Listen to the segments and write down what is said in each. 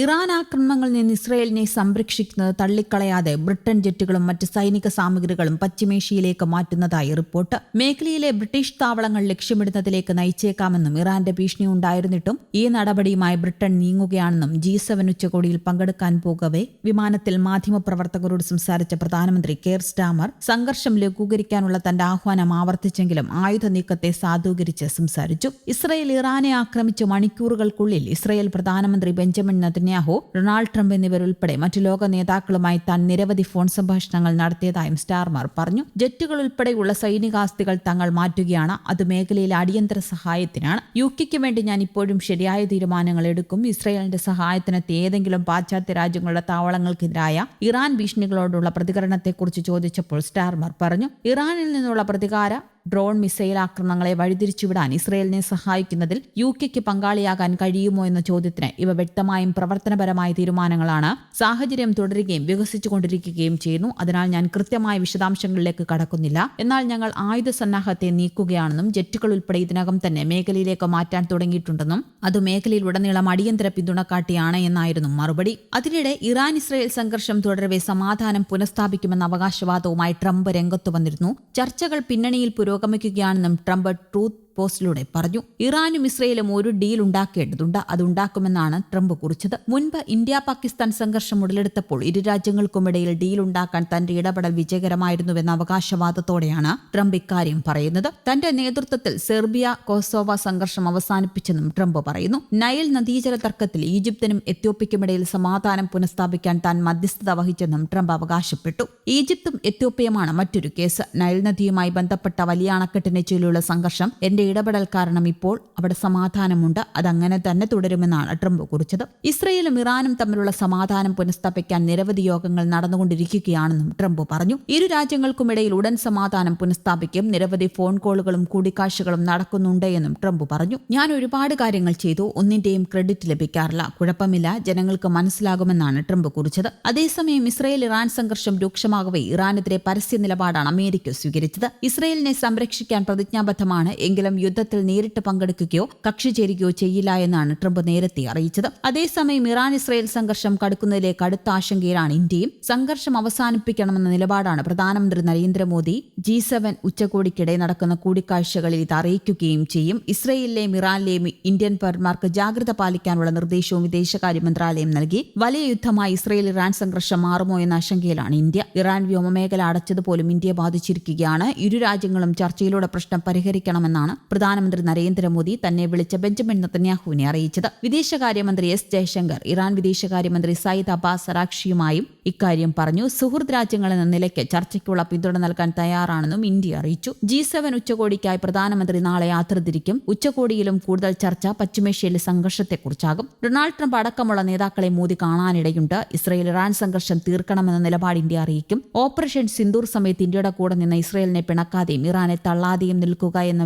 Iran ആക്രമണങ്ങളിൽ നിന്ന് ഇസ്രയേലിനെ സംരക്ഷിക്കുന്നത് തള്ളിക്കളയാതെ ബ്രിട്ടൻ ജെറ്റുകളും മറ്റ് സൈനിക സാമഗ്രികളും പശ്ചിമേഷ്യയിലേക്ക് മാറ്റുന്നതായി റിപ്പോർട്ട്. മേഖലയിലെ ബ്രിട്ടീഷ് താവളങ്ങൾ ലക്ഷ്യമിടുന്നതിലേക്ക് നയിച്ചേക്കാമെന്നും ഇറാന്റെ ഭീഷണി ഉണ്ടായിരുന്നിട്ടും ഈ നടപടിയുമായി ബ്രിട്ടൻ നീങ്ങുകയാണെന്നും ജി സെവൻ ഉച്ചകോടിയിൽ പങ്കെടുക്കാൻ പോകവെ വിമാനത്തിൽ മാധ്യമപ്രവർത്തകരോട് സംസാരിച്ച പ്രധാനമന്ത്രി കെയർ സ്റ്റാമർ സംഘർഷം ലഘൂകരിക്കാനുള്ള തന്റെ ആഹ്വാനം ആവർത്തിച്ചെങ്കിലും ആയുധ നീക്കത്തെ സാധൂകരിച്ച് സംസാരിച്ചു. ഇസ്രയേൽ ഇറാനെ ആക്രമിച്ച് മണിക്കൂറുകൾക്കുള്ളിൽ ഇസ്രയേൽ പ്രധാനമന്ത്രി ബെഞ്ചമിൻ നെതന്യാഹു ഡൊണാൾഡ് ട്രംപ് എന്നിവരുൾപ്പെടെ മറ്റു ലോക നേതാക്കളുമായി താൻ നിരവധി ഫോൺ സംഭാഷണങ്ങൾ നടത്തിയതായും സ്റ്റാർമാർ പറഞ്ഞു. ജെറ്റുകൾ ഉൾപ്പെടെയുള്ള സൈനികാസ്തികൾ തങ്ങൾ മാറ്റുകയാണ്. അത് മേഖലയിലെ അടിയന്തര സഹായത്തിനാണ്. യു കെക്ക് വേണ്ടി ഞാൻ ഇപ്പോഴും ശരിയായ തീരുമാനങ്ങൾ എടുക്കും. ഇസ്രയേലിന്റെ സഹായത്തിനെത്തി ഏതെങ്കിലും പാശ്ചാത്യ രാജ്യങ്ങളുടെ താവളങ്ങൾക്കെതിരായ ഇറാൻ ഭീഷണികളോടുള്ള പ്രതികരണത്തെക്കുറിച്ച് ചോദിച്ചപ്പോൾ സ്റ്റാർമർ പറഞ്ഞു. ഇറാനിൽ നിന്നുള്ള പ്രതികാര ഡ്രോൺ മിസൈൽ ആക്രമണങ്ങളെ വഴിതിരിച്ചുവിടാൻ ഇസ്രയേലിനെ സഹായിക്കുന്നതിൽ യു കെക്ക് പങ്കാളിയാകാൻ കഴിയുമോ എന്ന ചോദ്യത്തിന് ഇവ വ്യക്തമായും പ്രവർത്തനപരമായ തീരുമാനങ്ങളാണ്. സാഹചര്യം തുടരുകയും വികസിച്ചുകൊണ്ടിരിക്കുകയും ചെയ്യുന്നു. അതിനാൽ ഞാൻ കൃത്യമായ വിശദാംശങ്ങളിലേക്ക് കടക്കുന്നില്ല. എന്നാൽ ഞങ്ങൾ ആയുധ സന്നാഹത്തെ നീക്കുകയാണെന്നും ജെറ്റുകൾ ഉൾപ്പെടെ ഇതിനകം തന്നെ മേഖലയിലേക്ക് മാറ്റാൻ തുടങ്ങിയിട്ടുണ്ടെന്നും അത് മേഖലയിലുടനീളം അടിയന്തര പിന്തുണ കാട്ടിയാണ് എന്നായിരുന്നു മറുപടി. അതിനിടെ ഇറാൻ ഇസ്രയേൽ സംഘർഷം തുടരവെ സമാധാനം പുനഃസ്ഥാപിക്കുമെന്ന അവകാശവാദവുമായി ട്രംപ് രംഗത്തു വന്നിരുന്നു. ചർച്ചകൾ പിന്നണിയിൽ പുരോഗമിക്കുകയാണെന്നും ട്രംപ് ട്രൂത്ത് പോസ്റ്റിലൂടെ പറഞ്ഞു ഇറാനും ഇസ്രയേലും ഒരു ഡീൽ ഉണ്ടാക്കേണ്ടതുണ്ട്. അത് ഉണ്ടാക്കുമെന്നാണ് ട്രംപ് കുറിച്ചത്. മുൻപ് ഇന്ത്യ പാകിസ്ഥാൻ സംഘർഷം ഉടലെടുത്തപ്പോൾ ഇരു രാജ്യങ്ങൾക്കുമിടയിൽ ഡീൽ ഉണ്ടാക്കാൻ തന്റെ ഇടപെടൽ വിജയകരമായിരുന്നുവെന്ന അവകാശവാദത്തോടെയാണ് ട്രംപ് ഇക്കാര്യം പറയുന്നത്. തന്റെ നേതൃത്വത്തിൽ സെർബിയ കോസോവ സംഘർഷം അവസാനിപ്പിച്ചെന്നും ട്രംപ് പറയുന്നു. നയൽ നദീജല തർക്കത്തിൽ ഈജിപ്തിനും എത്യോപ്യയ്ക്കുമിടയിൽ സമാധാനം പുനഃസ്ഥാപിക്കാൻ താൻ മധ്യസ്ഥത വഹിച്ചെന്നും ട്രംപ് അവകാശപ്പെട്ടു. ഈജിപ്തും എത്യോപ്യയുമാണ് മറ്റൊരു കേസ്. നയൽ നദിയുമായി ബന്ധപ്പെട്ട വലിയ അണക്കെട്ടിനെ ചൊല്ലിയുള്ള സംഘർഷം എന്റെ ഇടപെടൽ കാരണം ഇപ്പോൾ അവിടെ സമാധാനമുണ്ട്. അതങ്ങനെ തന്നെ തുടരുമെന്നാണ് ട്രംപ് കുറിച്ചത്. ഇസ്രയേലും ഇറാനും തമ്മിലുള്ള സമാധാനം പുനഃസ്ഥാപിക്കാൻ നിരവധി യോഗങ്ങൾ നടന്നുകൊണ്ടിരിക്കുകയാണെന്നും ട്രംപ് പറഞ്ഞു. ഇരു രാജ്യങ്ങൾക്കുമിടയിൽ ഉടൻ സമാധാനം പുനഃസ്ഥാപിക്കും. നിരവധി ഫോൺ കോളുകളും കൂടിക്കാഴ്ചകളും നടക്കുന്നുണ്ട് എന്നും ട്രംപ് പറഞ്ഞു. ഞാൻ ഒരുപാട് കാര്യങ്ങൾ ചെയ്തു. ഒന്നിന്റെയും ക്രെഡിറ്റ് ലഭിക്കാറില്ല. കുഴപ്പമില്ല. ജനങ്ങൾക്ക് മനസ്സിലാകുമെന്നാണ് ട്രംപ് കുറിച്ചത്. അതേസമയം ഇസ്രയേൽ ഇറാൻ സംഘർഷം രൂക്ഷമാകവേ ഇറാനെതിരെ പരസ്യ നിലപാടാണ് അമേരിക്ക സ്വീകരിച്ചത്. ഇസ്രയേലിനെ സംരക്ഷിക്കാൻ പ്രതിജ്ഞാബദ്ധമാണ്. എങ്കിലും യുദ്ധത്തിൽ നേരിട്ട് പങ്കെടുക്കുകയോ കക്ഷി ചേരുകയോ ചെയ്യില്ല എന്നാണ് ട്രംപ് നേരത്തെ അറിയിച്ചത്. അതേസമയം ഇറാൻ ഇസ്രയേൽ സംഘർഷം കടുക്കുന്നതിലെ കടുത്ത ആശങ്കയിലാണ് ഇന്ത്യയും. സംഘർഷം അവസാനിപ്പിക്കണമെന്ന നിലപാടാണ് പ്രധാനമന്ത്രി നരേന്ദ്രമോദി. ജി സെവൻ ഉച്ചകോടിക്കിടെ നടക്കുന്ന കൂടിക്കാഴ്ചകളിൽ ഇത് അറിയിക്കുകയും ചെയ്യും. ഇസ്രയേലിലെയും ഇറാനിലെയും ഇന്ത്യൻ പൗരന്മാർക്ക് ജാഗ്രത പാലിക്കാനുള്ള നിർദ്ദേശവും വിദേശകാര്യ മന്ത്രാലയം നൽകി. വലിയ യുദ്ധമായി ഇസ്രയേൽ ഇറാൻ സംഘർഷം മാറുമോ എന്ന ആശങ്കയിലാണ് ഇന്ത്യ. ഇറാൻ വ്യോമമേഖല അടച്ചതുപോലും ഇന്ത്യയെ ബാധിച്ചിരിക്കുകയാണ്. ഇരു രാജ്യങ്ങളും ചർച്ചയിലൂടെ പ്രശ്നം പരിഹരിക്കണമെന്നാണ് പ്രധാനമന്ത്രി നരേന്ദ്രമോദി തന്നെ വിളിച്ച ബെഞ്ചമിൻ നത്തന്യാഹുവിനെ അറിയിച്ചത്. വിദേശകാര്യമന്ത്രി എസ് ജയശങ്കർ ഇറാൻ വിദേശകാര്യമന്ത്രി സയ്യിദ് അബ്ബാസ് സറാക്ഷിയുമായും ഇക്കാര്യം പറഞ്ഞു. സുഹൃദ് രാജ്യങ്ങളെന്ന നിലയ്ക്ക് ചർച്ചയ്ക്കുള്ള പിന്തുണ നൽകാൻ തയ്യാറാണെന്നും ഇന്ത്യ അറിയിച്ചു. ജി സെവൻ ഉച്ചകോടിക്കായി പ്രധാനമന്ത്രി നാളെ യാത്ര തിരിക്കും ഉച്ചകോടിയിലും കൂടുതൽ ചർച്ച പശ്ചിമേഷ്യയിലെ സംഘർഷത്തെക്കുറിച്ചാകും. ഡൊണാൾഡ് ട്രംപ് അടക്കമുള്ള നേതാക്കളെ മോദി കാണാനിടയുണ്ട്. ഇസ്രയേൽ ഇറാൻ സംഘർഷം തീർക്കണമെന്ന നിലപാട് ഇന്ത്യ അറിയിക്കും. ഓപ്പറേഷൻ സിന്ദൂർ സമയത്ത് ഇന്ത്യയുടെ കൂടെ നിന്ന് ഇസ്രയേലിനെ പിണക്കാതെയും ഇറാനെ തള്ളാതെയും നിൽക്കുക എന്ന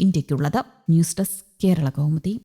ഇന്ത്യയ്ക്കുള്ളത്. News desk Kerala Kaumudi.